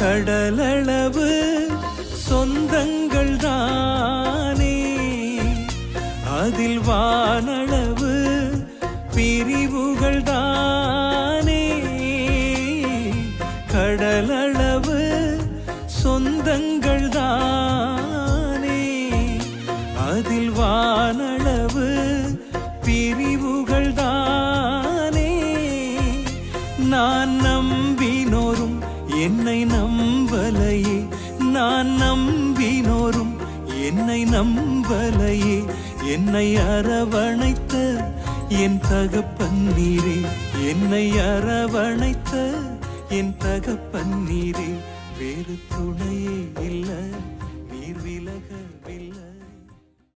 கடலளவு சொந்தங்கள் தானே அதில் வானளவு பிரிவுகள் தானே கடலளவு சொந்தங்கள் தானே அதில் வானளவு பிரிவுகள் தானே நான் நம்பினோரும் என்னை நம்ப நம்பலையே நான் நம்பினோரும் என்னை நம்பலையே. என்னை அரவணைத்த என் தகப்பன் நீரே என்னை அரவணைத்த என் தகப்பன் நீரே வேறு துணையே இல்லை.